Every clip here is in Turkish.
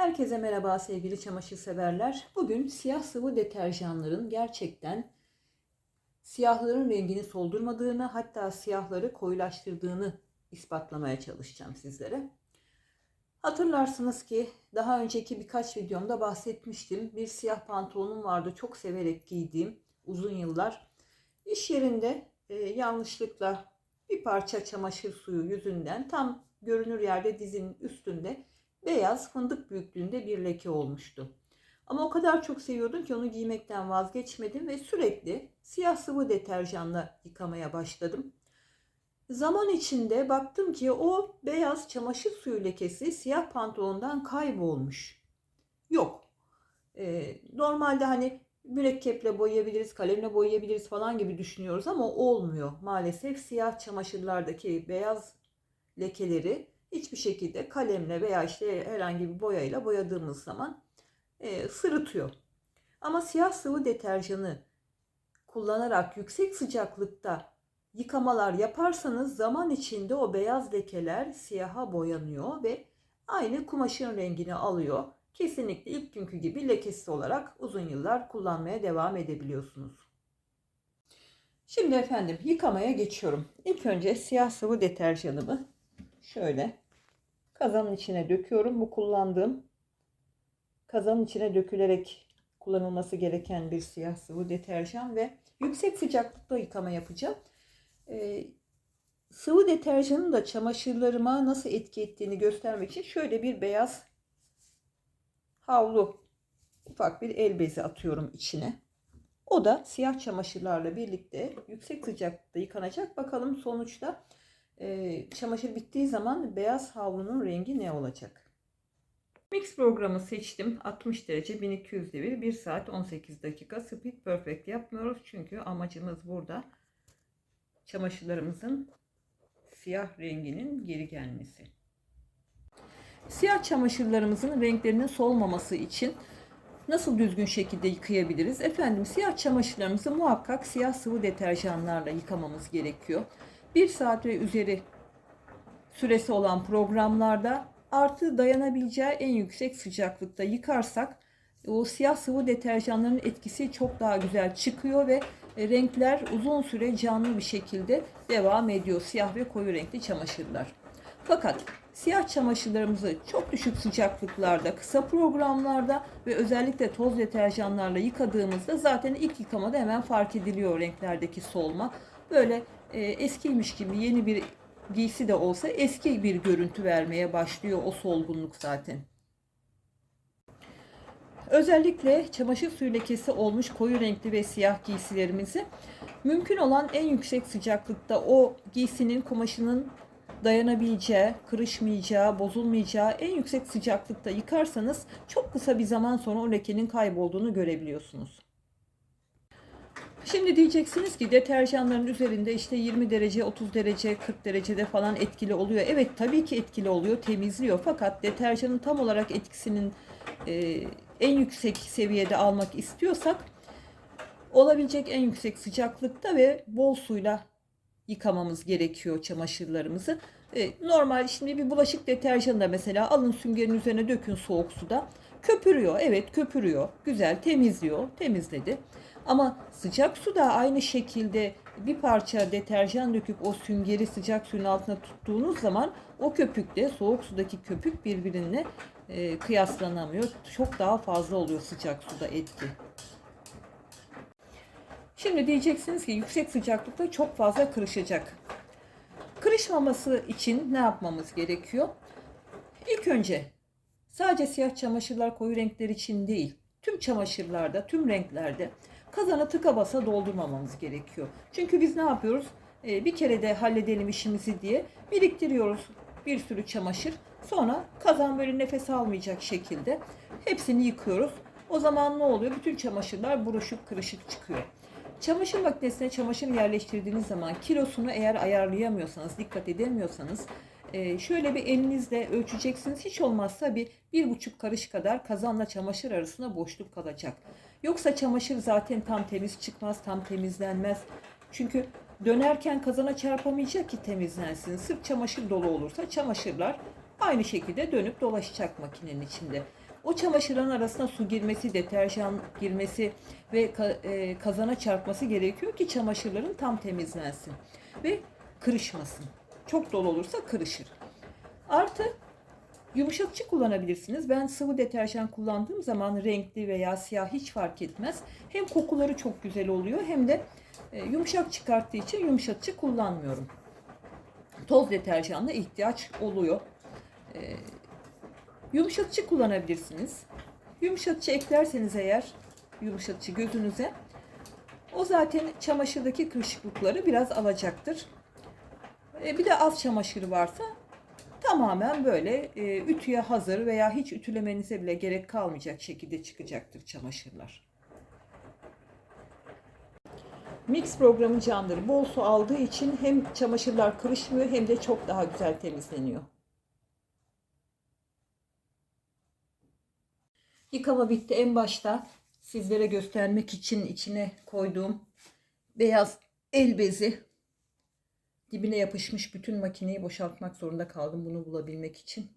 Herkese merhaba sevgili çamaşır severler. Bugün siyah sıvı deterjanların gerçekten siyahların rengini soldurmadığını hatta siyahları koyulaştırdığını ispatlamaya çalışacağım sizlere. Hatırlarsınız ki daha önceki birkaç videomda bahsetmiştim. Bir siyah pantolonum vardı çok severek giydiğim uzun yıllar. İş yerinde e, yanlışlıkla bir parça çamaşır suyu yüzünden tam görünür yerde dizinin üstünde beyaz fındık büyüklüğünde bir leke olmuştu. Ama o kadar çok seviyordum ki onu giymekten vazgeçmedim ve sürekli siyah sıvı deterjanla yıkamaya başladım. Zaman içinde baktım ki o beyaz çamaşır suyu lekesi siyah pantolondan kaybolmuş. Yok. Ee, normalde hani mürekkeple boyayabiliriz, kalemle boyayabiliriz falan gibi düşünüyoruz ama olmuyor. Maalesef siyah çamaşırlardaki beyaz lekeleri hiçbir şekilde kalemle veya işte herhangi bir boyayla boyadığımız zaman e, sırıtıyor. Ama siyah sıvı deterjanı kullanarak yüksek sıcaklıkta yıkamalar yaparsanız zaman içinde o beyaz lekeler siyaha boyanıyor ve aynı kumaşın rengini alıyor. Kesinlikle ilk günkü gibi lekesiz olarak uzun yıllar kullanmaya devam edebiliyorsunuz. Şimdi efendim yıkamaya geçiyorum. İlk önce siyah sıvı deterjanımı şöyle kazanın içine döküyorum. Bu kullandığım kazanın içine dökülerek kullanılması gereken bir siyah sıvı deterjan ve yüksek sıcaklıkta yıkama yapacağım. Ee, sıvı deterjanın da çamaşırlarıma nasıl etki ettiğini göstermek için şöyle bir beyaz havlu ufak bir el bezi atıyorum içine. O da siyah çamaşırlarla birlikte yüksek sıcaklıkta yıkanacak. Bakalım sonuçta e, çamaşır bittiği zaman beyaz havlunun rengi ne olacak? Mix programı seçtim. 60 derece 1200 devir 1 saat 18 dakika. Speed Perfect yapmıyoruz. Çünkü amacımız burada çamaşırlarımızın siyah renginin geri gelmesi. Siyah çamaşırlarımızın renklerinin solmaması için nasıl düzgün şekilde yıkayabiliriz? Efendim siyah çamaşırlarımızı muhakkak siyah sıvı deterjanlarla yıkamamız gerekiyor. 1 saat ve üzeri süresi olan programlarda artı dayanabileceği en yüksek sıcaklıkta yıkarsak o siyah sıvı deterjanların etkisi çok daha güzel çıkıyor ve renkler uzun süre canlı bir şekilde devam ediyor. Siyah ve koyu renkli çamaşırlar. Fakat siyah çamaşırlarımızı çok düşük sıcaklıklarda, kısa programlarda ve özellikle toz deterjanlarla yıkadığımızda zaten ilk yıkamada hemen fark ediliyor renklerdeki solma. Böyle e, eskiymiş gibi yeni bir giysi de olsa eski bir görüntü vermeye başlıyor o solgunluk zaten. Özellikle çamaşır suyu lekesi olmuş koyu renkli ve siyah giysilerimizi mümkün olan en yüksek sıcaklıkta o giysinin kumaşının dayanabileceği, kırışmayacağı, bozulmayacağı en yüksek sıcaklıkta yıkarsanız çok kısa bir zaman sonra o lekenin kaybolduğunu görebiliyorsunuz. Şimdi diyeceksiniz ki deterjanların üzerinde işte 20 derece, 30 derece, 40 derecede falan etkili oluyor. Evet tabii ki etkili oluyor, temizliyor. Fakat deterjanın tam olarak etkisinin e, en yüksek seviyede almak istiyorsak olabilecek en yüksek sıcaklıkta ve bol suyla yıkamamız gerekiyor çamaşırlarımızı. E, normal şimdi bir bulaşık deterjanı da mesela alın süngerin üzerine dökün soğuk suda. Köpürüyor. Evet köpürüyor. Güzel temizliyor. Temizledi. Ama sıcak suda aynı şekilde bir parça deterjan döküp o süngeri sıcak suyun altına tuttuğunuz zaman o köpükle soğuk sudaki köpük birbirine e, kıyaslanamıyor. Çok daha fazla oluyor sıcak suda etki. Şimdi diyeceksiniz ki yüksek sıcaklıkta çok fazla kırışacak. Kırışmaması için ne yapmamız gerekiyor? İlk önce sadece siyah çamaşırlar koyu renkler için değil, tüm çamaşırlarda, tüm renklerde kazana tıka basa doldurmamamız gerekiyor. Çünkü biz ne yapıyoruz? Ee, bir kere de halledelim işimizi diye biriktiriyoruz bir sürü çamaşır. Sonra kazan böyle nefes almayacak şekilde hepsini yıkıyoruz. O zaman ne oluyor? Bütün çamaşırlar buruşuk kırışık çıkıyor. Çamaşır makinesine çamaşır yerleştirdiğiniz zaman kilosunu eğer ayarlayamıyorsanız, dikkat edemiyorsanız e, şöyle bir elinizle ölçeceksiniz. Hiç olmazsa bir, bir buçuk karış kadar kazanla çamaşır arasında boşluk kalacak. Yoksa çamaşır zaten tam temiz çıkmaz, tam temizlenmez. Çünkü dönerken kazana çarpamayacak ki temizlensin. Sırf çamaşır dolu olursa çamaşırlar aynı şekilde dönüp dolaşacak makinenin içinde. O çamaşırların arasına su girmesi, deterjan girmesi ve e, kazana çarpması gerekiyor ki çamaşırların tam temizlensin ve kırışmasın. Çok dolu olursa kırışır. Artı yumuşatıcı kullanabilirsiniz. Ben sıvı deterjan kullandığım zaman renkli veya siyah hiç fark etmez. Hem kokuları çok güzel oluyor hem de e, yumuşak çıkarttığı için yumuşatıcı kullanmıyorum. Toz deterjanla ihtiyaç oluyor. E, Yumuşatıcı kullanabilirsiniz. Yumuşatıcı eklerseniz eğer yumuşatıcı gözünüze o zaten çamaşırdaki kırışıklıkları biraz alacaktır. E, bir de az çamaşırı varsa tamamen böyle e, ütüye hazır veya hiç ütülemenize bile gerek kalmayacak şekilde çıkacaktır çamaşırlar. Mix programı canları bol su aldığı için hem çamaşırlar kırışmıyor hem de çok daha güzel temizleniyor. Yıkama bitti. En başta sizlere göstermek için içine koyduğum beyaz el bezi dibine yapışmış bütün makineyi boşaltmak zorunda kaldım bunu bulabilmek için.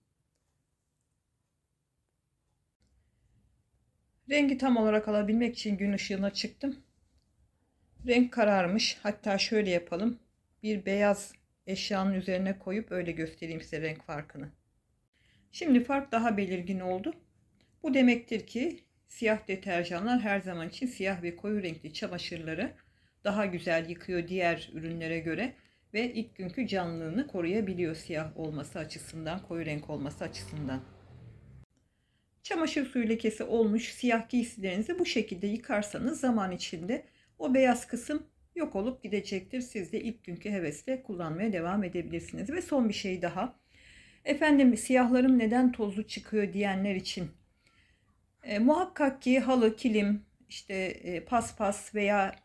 Rengi tam olarak alabilmek için gün ışığına çıktım. Renk kararmış. Hatta şöyle yapalım. Bir beyaz eşyanın üzerine koyup öyle göstereyim size renk farkını. Şimdi fark daha belirgin oldu. Bu demektir ki siyah deterjanlar her zaman için siyah ve koyu renkli çamaşırları daha güzel yıkıyor diğer ürünlere göre ve ilk günkü canlılığını koruyabiliyor siyah olması açısından, koyu renk olması açısından. Çamaşır suyu lekesi olmuş siyah giysilerinizi bu şekilde yıkarsanız zaman içinde o beyaz kısım yok olup gidecektir. Siz de ilk günkü hevesle kullanmaya devam edebilirsiniz. Ve son bir şey daha. Efendim siyahlarım neden tozlu çıkıyor diyenler için e, muhakkak ki halı, kilim, işte e, paspas veya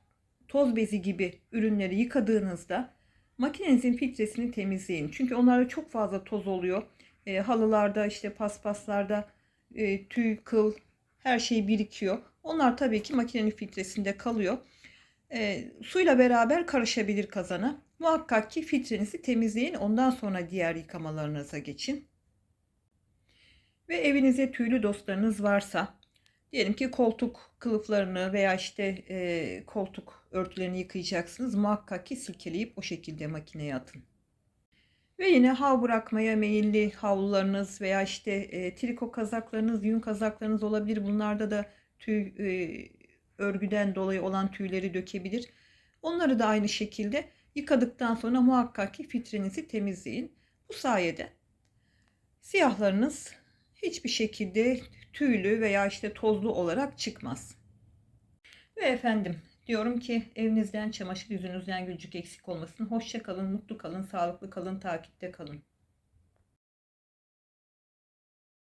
toz bezi gibi ürünleri yıkadığınızda makinenizin filtresini temizleyin. Çünkü onlarda çok fazla toz oluyor. E, halılarda, işte paspaslarda e, tüy, kıl her şey birikiyor. Onlar tabii ki makinenin filtresinde kalıyor. E, suyla beraber karışabilir kazana. Muhakkak ki filtrenizi temizleyin. Ondan sonra diğer yıkamalarınıza geçin. Ve evinize tüylü dostlarınız varsa diyelim ki koltuk kılıflarını veya işte e, koltuk örtülerini yıkayacaksınız. Muhakkak ki silkeleyip o şekilde makineye atın. Ve yine hav bırakmaya meyilli havlularınız veya işte e, triko kazaklarınız, yün kazaklarınız olabilir. Bunlarda da tüy e, örgüden dolayı olan tüyleri dökebilir. Onları da aynı şekilde yıkadıktan sonra muhakkak ki filtrenizi temizleyin. Bu sayede siyahlarınız hiçbir şekilde tüylü veya işte tozlu olarak çıkmaz. Ve efendim diyorum ki evinizden çamaşır yüzünüzden gülcük eksik olmasın. Hoşça kalın, mutlu kalın, sağlıklı kalın, takipte kalın.